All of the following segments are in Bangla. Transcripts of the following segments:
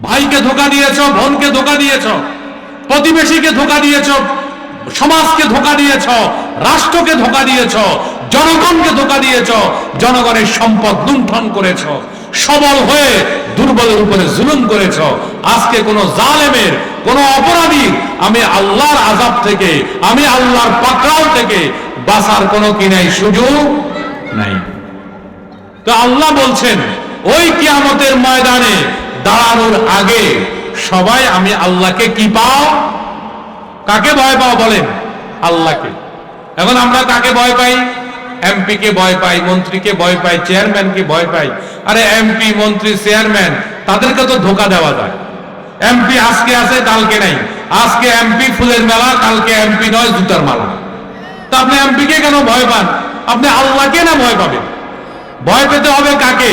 ভাইকে ধোকা দিয়েছ, বোনকে ধোকা দিয়েছ, প্রতিবেশীকে ধোকা দিয়েছ, সমাজকে ধোকা দিয়েছ, রাষ্ট্রকে ধোকা দিয়েছ, জনগণকে ধোকা দিয়েছ, জনগণের সম্পদ লুণ্ঠন করেছ, সবল হয়ে দুর্বলের উপরে জুলুম করেছ। আজকে কোন জালেমের, কোন অপরাধী, আমি আল্লাহর আজাব থেকে, আমি আল্লাহর পাকড়াও থেকে বাঁচার কোনো কি নাই, সুযোগ নাই। তো আল্লাহ বলছেন, ওই কিয়ামতের ময়দানে দাঁড়ানোর আগে সবাই আমি আল্লাহকে কি পাও? কাকে ভয় পাও বলেন? আল্লাহকে। এখন আমরা কাকে ভয় পাই? এমপি কে ভয় পাই, মন্ত্রীকে ভয় পাই, চেয়ারম্যানকে ভয় পাই। আরে এমপি, মন্ত্রী, চেয়ারম্যান, তাদেরকে তো ধোকা দেওয়া যায়। এমপি আজকে আছে, কালকে নাই। আজকে এমপি ফুলের মেলা, কালকে এমপি নয়, জুতার মালা। তা আপনি এমপি কে কেন ভয় পান? আপনি আল্লাহকে না ভয় পাবেন? ভয় পেতে হবে কাকে?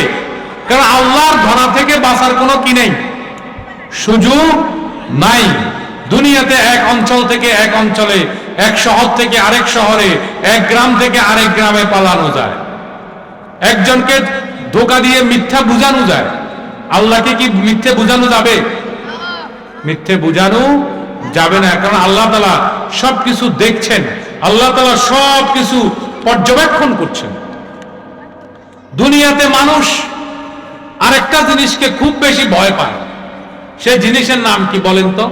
কারণ আল্লাহর ধরা থেকে বাঁচার কোনো কি নেই? সুযোগ নাই। দুনিয়াতে এক অঞ্চল থেকে এক অঞ্চলে, এক শহর থেকে আরেক শহরে, এক গ্রাম থেকে আরেক গ্রামে পালানো যায়। একজনকে ধোকা দিয়ে মিথ্যা বুঝানো যায়। আল্লাহকে কি মিথ্যে বুঝানো যাবে? মিথ্যে বুঝানো যাবে না। কারণ আল্লাহ তালা সবকিছু দেখছেন। আল্লাহ তালা সবকিছু পর্যবেক্ষণ করছেন। দুনিয়াতে মানুষ আরেকটা জিনিসকে খুব বেশি ভয় পায়। সে জিনিসের নাম কি বলেন তো?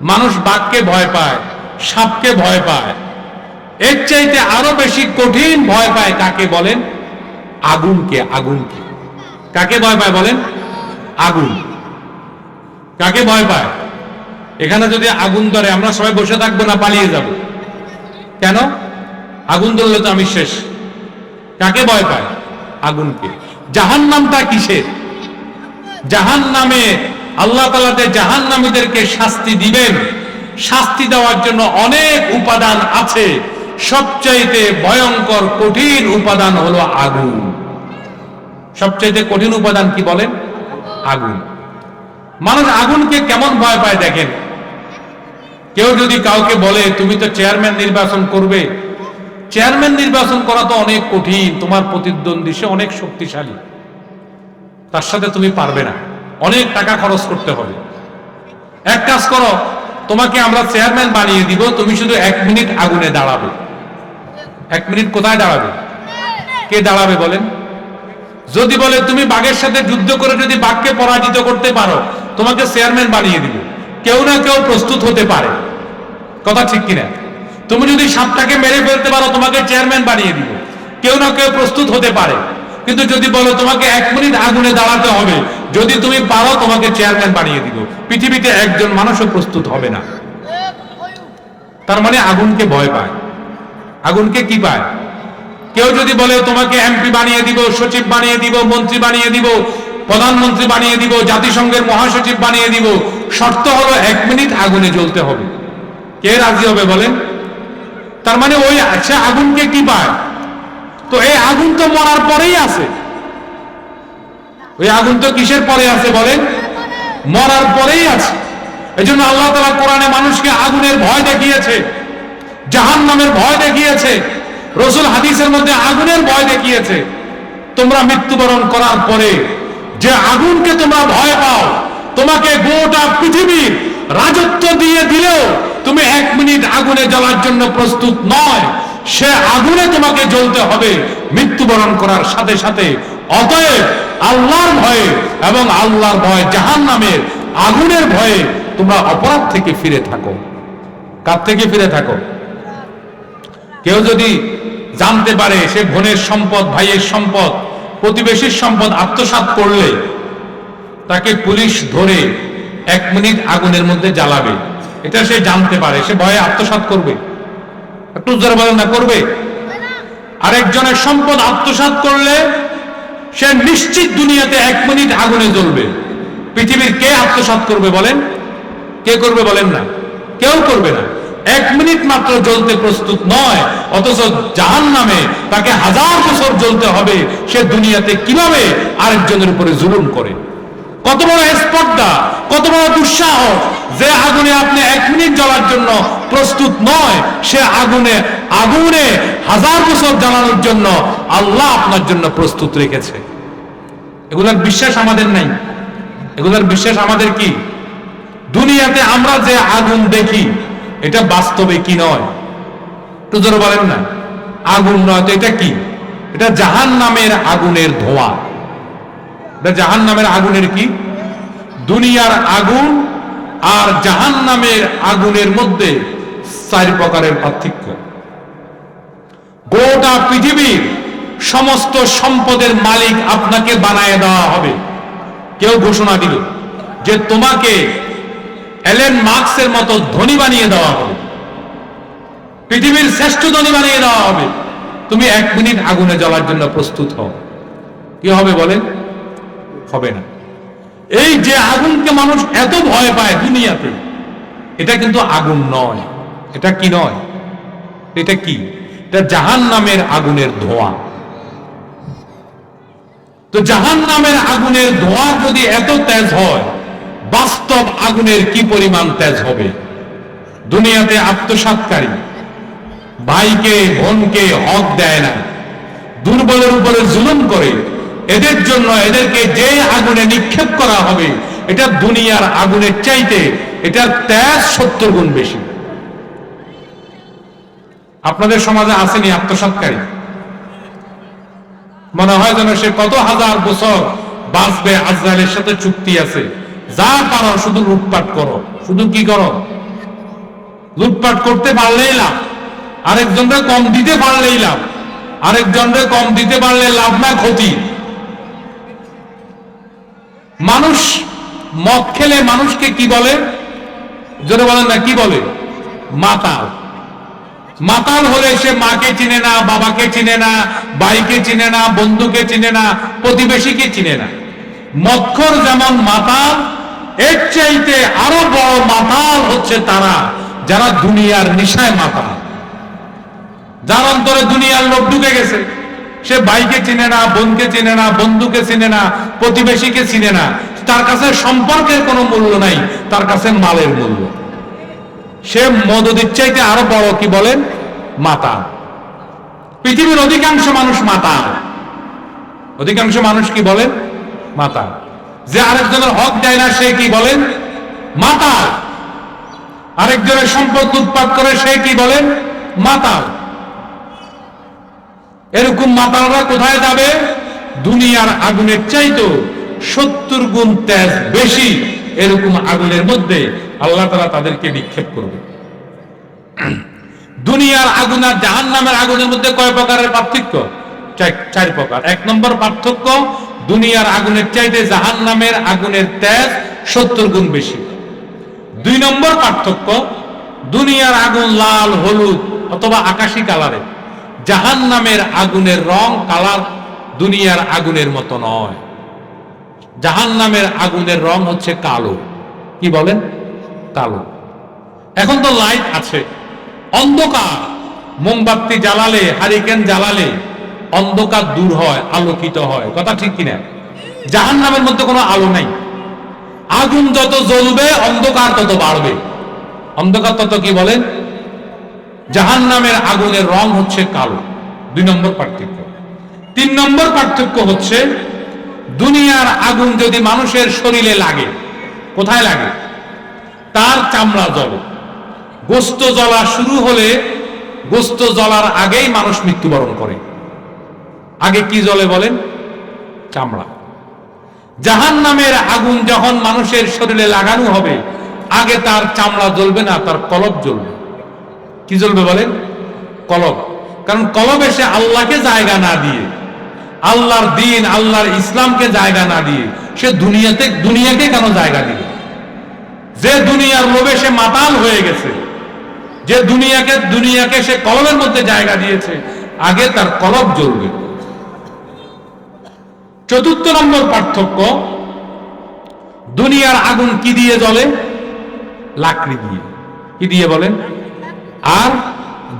মানুষ বাঘকে ভয় পায়, সাপকে ভয় পায়। এর চাইতে আরও বেশি কঠিন ভয় পায় কাকে বলেন? আগুনকে আগুনকে। কাকে ভয় পায় বলেন? আগুন। কাকে ভয় পায়? এখানে যদি আগুন ধরে, আমরা সবাই বসে থাকব না, পালিয়ে যাব। কেন? আগুন ধরলে তো আমি শেষ। কাকে ভয় পায়? আগুনকে। জাহান নামটা কিসের? জাহান নামে আল্লাহ তালাতে জাহান নামীদেরকে শাস্তি দিবেন, শাস্তি দেওয়ার জন্য অনেক উপাদান আছে। সবচাইতে ভয়ঙ্কর, কঠিন উপাদান হলো আগুন। সবচাইতে কঠিন উপাদান কি বলেন? আগুন। মানুষ আগুনকে কেমন ভয় পায় দেখেন? কেউ যদি কাউকে বলে, তুমি তো চেয়ারম্যান নির্বাচন করবে চেয়ারম্যান নির্বাচন করা তো অনেক কঠিন, তোমার প্রতিদ্বন্দ্বী, সে অনেক শক্তিশালী। তার সাথে তুমি পারবে না। অনেক টাকা খরচ করতে হবে। এক কাজ করো, তোমাকে আমরা চেয়ারম্যান বানিয়ে দিব, তুমি শুধু এক মিনিট আগুনে দাঁড়াবে। এক মিনিট কোথায় দাঁড়াবে? কে দাঁড়াবে বলেন? যদি বলে তুমি বাঘের সাথে যুদ্ধ করে যদি বাঘকে পরাজিত করতে পারো, তোমাকে চেয়ারম্যান বানিয়ে দিব। কেউ না কেউ প্রস্তুত হতে পারে। কথা ঠিক কিনা? তুমি যদি সাপটাকে মেরে ফেলতে পারো, তোমাকে চেয়ারম্যান বানিয়ে দিব। কেউ না কেউ প্রস্তুত হতে পারে। কিন্তু যদি বলো, তোমাকে এক মিনিট আগুনে দাঁড়াতে হবে, যদি তুমি পারো, তোমাকে চেয়ারম্যান বানিয়ে দিব। পৃথিবীতে একজন মানুষও প্রস্তুত হবে না। তার মানে আগুনকে ভয় পায়। আগুনকে কি পায়? কেউ যদি বলে, তোমাকে এমপি বানিয়ে দিব, সচিব বানিয়ে দিব, মন্ত্রী বানিয়ে দিব, প্রধানমন্ত্রী বানিয়ে দিব, জাতিসংঘের মহাসচিব বানিয়ে দিব, শর্ত হলো এক মিনিট আগুনে জ্বলতে হবে। কে রাজি হবে বলেন? তার মানে ওই সে আগুনকে কি পায়? তো এই আগুন তো মরার পরেই আছে। ওই আগুন তো কিসের পরে আছে বলেন? মরার পরেই আছে। এই জন্য আল্লাহ তালা কোরআনে মানুষকে আগুনের ভয় দেখিয়েছে জাহান নামের ভয় দেখিয়েছে, রসুল হাদিসের মধ্যে আগুনের ভয় দেখিয়েছে। তোমরা মৃত্যুবরণ করার পরে যে আগুনকে তোমরা ভয় পাও, তোমাকে গোটা পৃথিবীর রাজত্ব দিয়ে দিলেও তুমি এক মিনিট আগুনে জ্বলার জন্য প্রস্তুত নয়, সে আগুনে তোমাকে জ্বলতে হবে, মৃত্যুবরণ করার সাথে সাথে। অতএব আল্লাহর ভয়ে এবং আল্লাহর ভয় জাহান নামের আগুনের ভয়ে তোমরা অপরাধ থেকে ফিরে থাকো। কার থেকে ফিরে থাকো? কেউ যদি জানতে পারে সে বোনের সম্পদ, ভাইয়ের সম্পদ, প্রতিবেশীর সম্পদ আত্মসাৎ করলে, তাকে পুলিশ ধরে এক মিনিট আগুনের মধ্যে জ্বালাবে। এটা সে জানতে পারে, সে ভয়ে আত্মসাৎ করবে। একটু না করবে? আরেকজনের সম্পদ আত্মসাৎ করলে সে নিশ্চিত দুনিয়াতে এক মিনিট আগুনে জ্বলবে। পৃথিবীর কে আত্মসাৎ করবে বলেন? কে করবে বলেন না? কেউ করবে না। এক মিনিট মাত্র জ্বলতে প্রস্তুত নয়, অথচ জাহান নামে তাকে হাজার বছর জ্বলতে হবে, সে দুনিয়াতে কীভাবে আরেকজনের উপরে জুলুম করে? কত বড় স্পর্ধা, কত বড় দুঃসাহস যে আগুনে আপনি এক মিনিট জ্বলার জন্য প্রস্তুত নয়, সে আগুনে আগুনে হাজার বছর জ্বালানোর জন্য আল্লাহ আপনার জন্য প্রস্তুত রেখেছে। এগুলার বিশ্বাস আমাদের নাই। এগুলোর বিশ্বাস আমাদের কি? দুনিয়াতে আমরা যে আগুন দেখি, এটা বাস্তবে কি নয়? একটু জোরে বলেন না। আগুন নয় তো এটা কি? এটা জাহান নামের আগুনের ধোঁয়া। জাহান নামের আগুনের কি? দুনিয়ার আগুন আর জাহান নামের আগুনের মধ্যে চার প্রকারের পার্থক্য। গোটা পৃথিবীর সমস্ত সম্পদের মালিক আপনাকে বানায় দেওয়া হবে। কেউ ঘোষণা দিল যে তোমাকে এলেন মার্কসের মতো ধনী বানিয়ে দেওয়া হবে। পৃথিবীর শ্রেষ্ঠ ধনী বানিয়ে দেওয়া হবে। তুমি এক মিনিট আগুনে জ্বলার জন্য প্রস্তুত হও। কি হবে বলেন? হবে না। এই যে আগুনকে মানুষ এত ভয় পায় দুনিয়াতে, এটা কিন্তু আগুন নয়। এটা কি নয়? এটা কি? এটা জাহান নামের আগুনের ধোঁয়া। তো জাহান নামের আগুনের ধোঁয়া যদি এত তেজ হয়, বাস্তব আগুনের কি পরিমাণ তেজ হবে? দুনিয়াতে আত্মসাতকারী ভাইকে, বোনকে হক দেয় না। দুর্বলের উপরে জুলুম করে এদের জন্য এদেরকে যে আগুনে নিক্ষেপ করা হবে, এটা দুনিয়ার আগুনের চাইতে এটার তেজ সত্তর গুণ বেশি। আপনাদের সমাজে আসেনি আত্মসৎকারী? মনে হয় যেন সে কত হাজার বছর বাঁচবে, আজরাইলের সাথে চুক্তি আছে। যা পারো শুধু লুটপাট করো। শুধু কি করো? লুটপাট করতে পারলেই লাভ। আরেকজনকে কম দিতে পারলেই লাভ। আরেকজনকে কম দিতে পারলে লাভ না ক্ষতি। মানুষ মদ খেলে মানুষকে কি বলে? জোরে বলেন না, কি বলে? মাতাল। মাতাল হলে সে মাকে চিনে না, বাবাকে চিনে না, ভাইকে চিনে না, বন্ধুকে চিনে না, প্রতিবেশীকে চিনে না। মক্ষর যেমন মাতাল, এর চাইতে আরও বড় মাতাল হচ্ছে তারা, যারা দুনিয়ার নিশায় মাতাল। যার অন্তরে দুনিয়ার লোক ঢুকে গেছে। সে ভাইকে চিনে না, বোনকে চিনে না, বন্ধুকে চিনে না, প্রতিবেশীকে চিনে না, তার কাছে সম্পর্কের কোনো মূল্য নাই, তার কাছে মালের মূল্য। সে মদদির চাইতে আরও বড় কি বলেন? মাতা। পৃথিবীর অধিকাংশ মানুষ মাতা। অধিকাংশ মানুষ কি বলেন? মাতা। যে আরেকজনের হক দেয় না, সে কি বলেন? মাতা। আরেকজনের সম্পদ উৎপাদ করে, সে কি বলেন? মাতাল এরকম মাতালরা কোথায় যাবে? দুনিয়ার আগুনের চাইতো সত্তর গুণ তেজ বেশি এরকম আগুনের মধ্যে আল্লাহ তালা তাদেরকে নিক্ষেপ করবে। দুনিয়ার আগুন আর জাহান নামের আগুনের মধ্যে কয় প্রকারের পার্থক্য? চার- প্রকার। এক নম্বর পার্থক্য, দুনিয়ার আগুনের চাইতে জাহান নামের আগুনের তেজ সত্তর গুণ বেশি। দুই নম্বর পার্থক্য, দুনিয়ার আগুন লাল, হলুদ অথবা আকাশী কালারের। জাহান নামের আগুনের রং, কালার দুনিয়ার আগুনের মতো নয়। জাহান নামের আগুনের রং হচ্ছে কালো। কি বলেন? কালো। এখন তো লাইট আছে। অন্ধকার। মোমবাতি জ্বালালে, হারিকেন জ্বালালে অন্ধকার দূর হয়, আলোকিত হয়। কথা ঠিক কিনা? জাহান নামের মধ্যে কোনো আলো নাই। আগুন যত জ্বলবে, অন্ধকার তত বাড়বে। অন্ধকার তত কি বলেন? জাহান নামের আগুনের রং হচ্ছে কালো। দুই নম্বর পার্থক্য। তিন নম্বর পার্থক্য হচ্ছে, দুনিয়ার আগুন যদি মানুষের শরীরে লাগে, কোথায় লাগে? তার চামড়া জ্বলে গোস্ত জ্বলা শুরু হলে গোস্ত জ্বলার আগেই মানুষ মৃত্যুবরণ করে। আগে কি জ্বলে বলেন? চামড়া। জাহান নামের আগুন যখন মানুষের শরীরে লাগানো হবে, আগে তার চামড়া জ্বলবে না, তার কলব জ্বলবে। কি জ্বলবে বলেন? কলব কারণ কলব এসে আল্লাহকে জায়গা না দিয়ে, আল্লাহর দিন, আল্লাহর ইসলামকে জায়গা না দিয়ে, সে দুনিয়াতে, দুনিয়াকে কেন জায়গা দিবে? যে দুনিয়ার লোভে সে মাতাল হয়ে গেছে, যে দুনিয়াকে দুনিয়াকে সে কলমের মধ্যে জায়গা দিয়েছে, আগে তার কলব জ্বলবে চতুর্থ নম্বর পার্থক্য, দুনিয়ার আগুন কি দিয়ে জ্বলে? লাকড়ি দিয়ে। কি দিয়ে বলেন? আর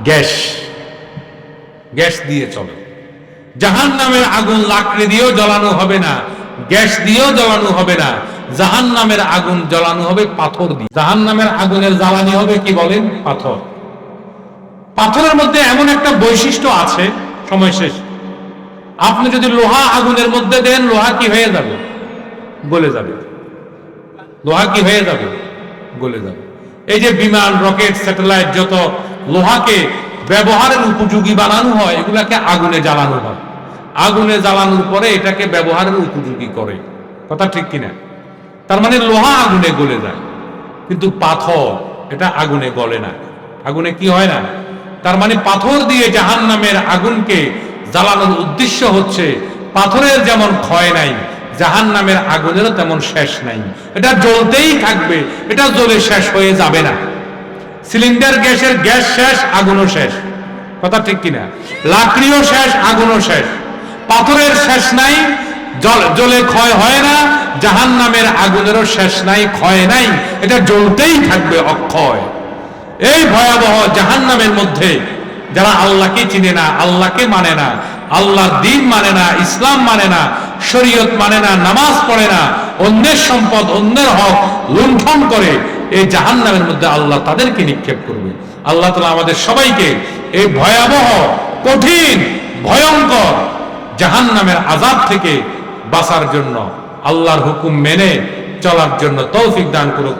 গ্যাস। গ্যাস দিয়ে চলে। জাহান নামের আগুন লাকড়ি দিয়েও জ্বালানো হবে না, গ্যাস দিয়েও জ্বালানো হবে না। জাহান নামের আগুন জ্বালানো হবে পাথর দিয়ে। জাহান নামের আগুনের জ্বালানি হবে কি বলেন? পাথর। পাথরের মধ্যে এমন একটা বৈশিষ্ট্য আছে, সময় শেষ। আপনি যদি লোহা আগুনের মধ্যে দেন, লোহা কি হয়ে যাবে? গলে যাবে। লোহা কি হয়ে যাবে? গলে যাবে। এই যে বিমান, রকেট, স্যাটেলাইট, যত লোহাকে ব্যবহারের উপযোগী বানানো হয়, এগুলাকে আগুনে জ্বালানো হয়। আগুনে জ্বালানোর পরে এটাকে ব্যবহারের উপযোগী করে। কথা ঠিক কিনা? তার মানে লোহা আগুনে গলে যায়, কিন্তু পাথর এটা আগুনে গলে না। আগুনে কি হয় না? তার মানে পাথর দিয়ে জাহান নামের আগুনকে জ্বালানোর উদ্দেশ্য হচ্ছে পাথরের যেমন ক্ষয় নাই জাহান নামের আগুনেরও তেমন শেষ নাই। এটা জ্বলতেই থাকবে, এটা জ্বলে শেষ হয়ে যাবে না। সিলিন্ডার গ্যাসের গ্যাস শেষ, আগুনও শেষ। কথা ঠিক কিনা? লাকড়িও শেষ, আগুনও শেষ। পাথরের শেষ নাই, জল জ্বলে ক্ষয় হয় না জাহান নামের আগুনেরও শেষ নাই, ক্ষয় নাই। এটা জ্বলতেই থাকবে অক্ষয়। এই ভয়াবহ জাহান নামের মধ্যে যারা আল্লাহকে চিনে না, আল্লাহকে মানে না, আল্লাহর দিন মানে না, ইসলাম মানে না, শরীয়ত মানে না, নামাজ পড়ে না, অন্যের সম্পদ, অন্যের হক লুণ্ঠন করে এই জাহান নামের মধ্যে আল্লাহ তাদেরকে নিক্ষেপ করবে। আল্লাহ তালা আমাদের সবাইকে এই ভয়াবহ, কঠিন, ভয়ঙ্কর জাহান নামের আজাদ থেকে বাঁচার জন্য আল্লাহর হুকুম মেনে চলার জন্য তৌফিক দান করুক।